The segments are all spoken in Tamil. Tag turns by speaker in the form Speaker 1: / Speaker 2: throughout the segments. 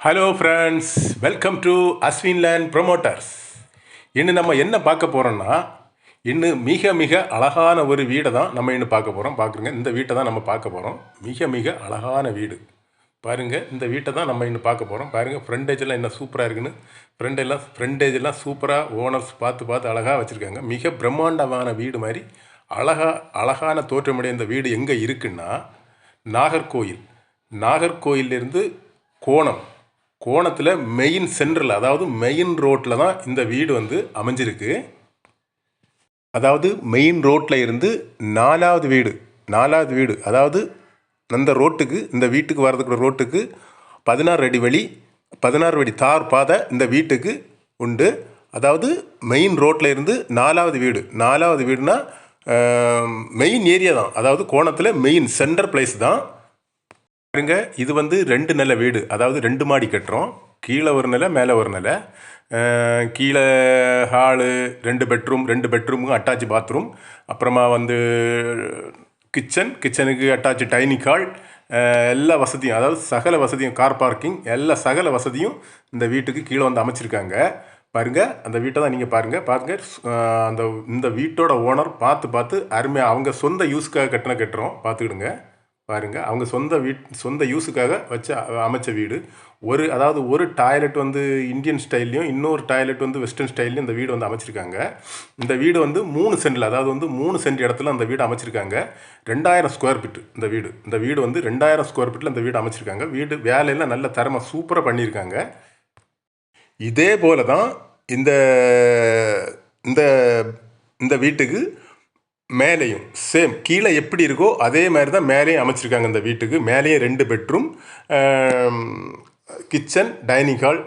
Speaker 1: Hello friends welcome to Ashwin land promoters இன்னும் நம்ம என்ன பார்க்க போகிறோம்னா இன்னும் மிக மிக அழகான ஒரு வீடை தான் நம்ம இன்னும் பார்க்க போகிறோம் பார்க்குறங்க இந்த வீட்டை தான் நம்ம பார்க்க போகிறோம் மிக மிக அழகான வீடு. பாருங்கள் இந்த வீட்டை தான் நம்ம இன்னும் பார்க்க போகிறோம் பாருங்கள் ஃப்ரண்டேஜெல்லாம் என்ன சூப்பராக இருக்குன்னு. ஃப்ரெண்டெல்லாம் எல்லாம் எல்லாம் சூப்பராக ஓனர்ஸ் பார்த்து பார்த்து அழகாக வச்சுருக்காங்க. மிக பிரம்மாண்டமான வீடு மாதிரி அழகா அழகான தோற்றமுடைய இந்த வீடு எங்கே இருக்குன்னா நாகர்கோயில். நாகர்கோயிலிருந்து கோணம். கோணத்தில் மெயின் சென்டரில் அதாவது மெயின் ரோட்டில் தான் இந்த வீடு வந்து அமைஞ்சிருக்கு. அதாவது மெயின் ரோட்டில் இருந்து நாலாவது வீடு நாலாவது வீடு. அதாவது அந்த ரோட்டுக்கு இந்த வீட்டுக்கு வர்றதுக்கு ரோட்டுக்கு பதினாறு அடி வழி பதினாறு அடி தார் பாதை இந்த வீட்டுக்கு உண்டு. அதாவது மெயின் ரோட்டில் இருந்து நாலாவது வீடு நாலாவது வீடுனா மெயின் ஏரியா தான். அதாவது கோணத்தில் மெயின் சென்டர் பிளேஸ் தான். பாருங்க இது வந்து ரெண்டு நிலை வீடு. அதாவது ரெண்டு மாடி கட்டுறோம். கீழே ஒரு நிலை மேலே ஒரு நிலை. கீழே ஹாலு ரெண்டு பெட்ரூம் ரெண்டு பெட்ரூமும் அட்டாச் பாத்ரூம். அப்புறமா வந்து கிச்சன் கிச்சனுக்கு அட்டாச் டைனிங் ஹால். எல்லா வசதியும் அதாவது சகல வசதியும் கார் பார்க்கிங் எல்லா சகல வசதியும் இந்த வீட்டுக்கு கீழே வந்து அமைச்சிருக்காங்க. பாருங்கள் அந்த வீட்டை தான் நீங்கள் பாருங்கள் பாருங்கள் அந்த இந்த வீட்டோட ஓனர் பார்த்து பார்த்து அருமையாக அவங்க சொந்த யூஸ்க்காக கட்டின கட்டுறோம். பார்த்துக்கிடுங்க. பாருங்கள் அவங்க சொந்த வீட் சொந்த யூஸுக்காக வச்ச அமைச்ச வீடு. ஒரு அதாவது ஒரு டாய்லெட் வந்து இந்தியன் ஸ்டைல்லையும் இன்னொரு டாய்லெட் வந்து வெஸ்டர்ன் ஸ்டைல்லையும் இந்த வீடு வந்து அமைச்சிருக்காங்க. இந்த வீடு வந்து மூணு சென்டில் அதாவது வந்து மூணு சென்ட் இடத்துல அந்த வீடு அமைச்சிருக்காங்க. ரெண்டாயிரம் ஸ்கொயர் ஃபீட் இந்த வீடு. இந்த வீடு வந்து ரெண்டாயிரம் ஸ்கொயர் ஃபீட்டில் இந்த வீடு அமைச்சிருக்காங்க. வீடு வேலையெல்லாம் நல்ல தரமாக சூப்பராக பண்ணியிருக்காங்க. இதே போல தான் இந்த இந்த இந்த வீட்டுக்கு மேலேயும் சேம் கீழே எப்படி இருக்கோ அதே மாதிரி தான் மேலேயும் அமைச்சிருக்காங்க இந்த வீட்டுக்கு. மேலேயும் ரெண்டு bedroom kitchen dining hall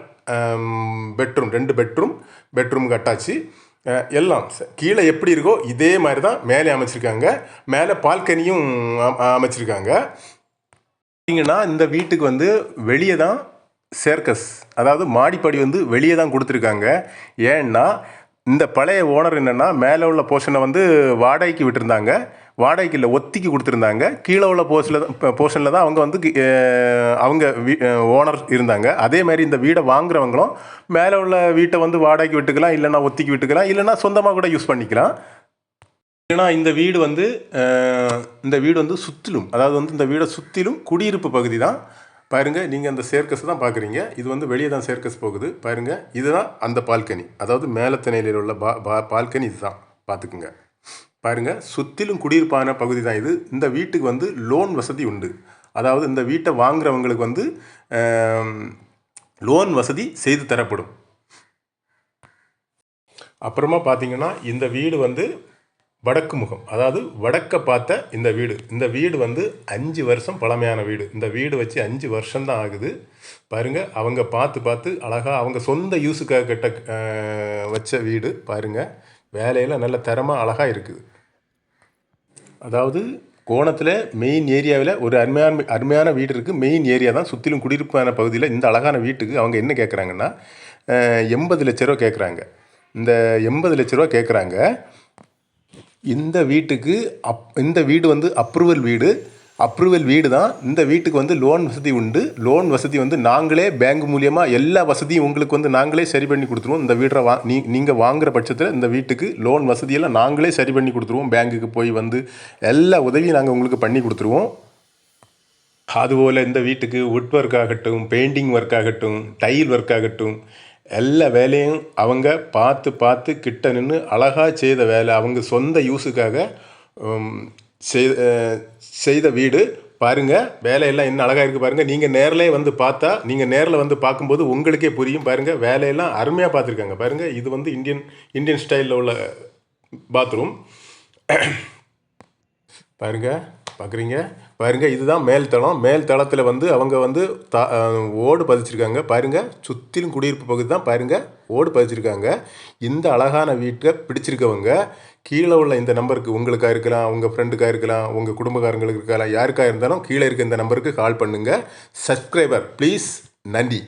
Speaker 1: bedroom ரெண்டு பெட்ரூம் பெட்ரூமுக்கு அட்டாச்சு. எல்லாம் கீழே எப்படி இருக்கோ இதே மாதிரி தான் மேலே அமைச்சிருக்காங்க. மேலே பால்கனியும் அமைச்சிருக்காங்க. பார்த்தீங்கன்னா இந்த வீட்டுக்கு வந்து வெளியே தான் சேர்க்கஸ் அதாவது மாடிப்படி வந்து வெளியே தான் கொடுத்துருக்காங்க. ஏன்னா இந்த பழைய ஓனர் என்னென்னா மேலே உள்ள போர்ஷனை வந்து வாடகைக்கு விட்டுருந்தாங்க. வாடகைக்கு இல்லை ஒத்திக்கு கொடுத்துருந்தாங்க. கீழே உள்ள போர்ஷனில் போர்ஷனில் தான் அவங்க வந்து அவங்க வீ ஓனர் இருந்தாங்க. அதே மாதிரி இந்த வீடை வாங்குறவங்களும் மேலே உள்ள வீட்டை வந்து வாடகைக்கு விட்டுக்கலாம் இல்லைன்னா ஒத்திக்கு விட்டுக்கலாம் இல்லைன்னா சொந்தமாக கூட யூஸ் பண்ணிக்கலாம். ஏன்னா இந்த வீடு வந்து இந்த வீடு வந்து சுற்றிலும் அதாவது வந்து இந்த வீடை சுற்றிலும் குடியிருப்பு பகுதி தான். பாருங்கள் நீங்கள் அந்த சேர்க்கஸ் தான் பார்க்குறீங்க. இது வந்து வெளியே தான் சேர்க்கஸ் போகுது. பாருங்கள் இதுதான் அந்த பால்கனி. அதாவது மேலத்திணையில் உள்ள பா பா- பால்கனி இதுதான். பார்த்துக்குங்க. பாருங்கள் சுற்றிலும் குடியிருப்பான பகுதி தான் இது. இந்த வீட்டுக்கு வந்து லோன் வசதி உண்டு. அதாவது இந்த வீட்டை வாங்குறவங்களுக்கு வந்து லோன் வசதி செய்து தரப்படும். அப்புறமா பார்த்தீங்கன்னா இந்த வீடு வந்து வடக்கு முகம். அதாவது வடக்க பார்த்த இந்த வீடு. இந்த வீடு வந்து அஞ்சு வருஷம் பழமையான வீடு. இந்த வீடு வச்சு அஞ்சு வருஷம்தான் ஆகுது. பாருங்க அவங்க பார்த்து பார்த்து அழகாக அவங்க சொந்த யூஸுக்காக கட்ட வச்ச வீடு. பாருங்கள் வேலையில் நல்ல தரமாக அழகாக இருக்குது. அதாவது கோணத்தில் மெயின் ஏரியாவில் ஒரு அருமையான அருமையான வீடு இருக்குது மெயின் ஏரியா தான் சுற்றிலும் குடியிருப்பான பகுதியில் இந்த அழகான வீட்டுக்கு அவங்க என்ன கேட்குறாங்கன்னா எண்பது லட்ச ரூபா கேட்குறாங்க இந்த எண்பது லட்ச ரூபா கேட்குறாங்க இந்த வீட்டுக்கு அப் இந்த வீடு வந்து அப்ரூவல் வீடு. அப்ரூவல் வீடு தான். இந்த வீட்டுக்கு வந்து லோன் வசதி உண்டு. லோன் வசதி வந்து நாங்களே பேங்க் மூலியமாக எல்லா வசதியும் உங்களுக்கு வந்து நாங்களே சரி பண்ணி கொடுத்துருவோம். இந்த வீட்டை வா நீ நீங்கள் வாங்குகிற பட்சத்தில் இந்த வீட்டுக்கு லோன் வசதியெல்லாம் நாங்களே சரி பண்ணி கொடுத்துருவோம். பேங்க்குக்கு போய் வந்து எல்லா உதவியும் நாங்கள் உங்களுக்கு பண்ணி கொடுத்துருவோம். அதுபோல் இந்த வீட்டுக்கு வுட் ஒர்க் ஆகட்டும் பெயிண்டிங் ஒர்க் ஆகட்டும் டைல் ஒர்க் ஆகட்டும் எல்லா வேலையும் அவங்க பார்த்து பார்த்து கிட்ட நின்று அழகாக செய்த வேலை. அவங்க சொந்த யூஸுக்காக செய்த செய்த வீடு. பாருங்கள் வேலையெல்லாம் என்ன அழகாக இருக்குது பாருங்கள் நீங்கள் நேரிலே வந்து பார்த்தா நீங்கள் நேரில் வந்து பார்க்கும்போது உங்களுக்கே புரியும். பாருங்கள் வேலையெல்லாம் அருமையாக பார்த்துருக்காங்க. பாருங்கள் இது வந்து இந்தியன் இந்தியன் ஸ்டைலில் உள்ள பாத்ரூம் பாருங்கள் பார்க்குறீங்க பாருங்க இதுதான் மேல் தளம். மேல் தளத்தில் வந்து அவங்க வந்து த ஓடு பதிச்சிருக்காங்க. பாருங்க சுற்றிலும் குடியிருப்பு பகுதி தான். பாருங்க ஓடு பதிச்சிருக்காங்க. இந்த அழகான வீட்டை பிடிச்சிருக்கவங்க கீழே உள்ள இந்த நம்பருக்கு உங்களுக்காக இருக்கலாம் உங்கள் ஃப்ரெண்டுக்காக இருக்கலாம் உங்கள் குடும்பக்காரங்களுக்கு இருக்கலாம் யாருக்காக இருந்தாலும் கீழே இருக்க இந்த நம்பருக்கு கால் பண்ணுங்கள் சப்ஸ்கிரைபர் ப்ளீஸ் நன்றி.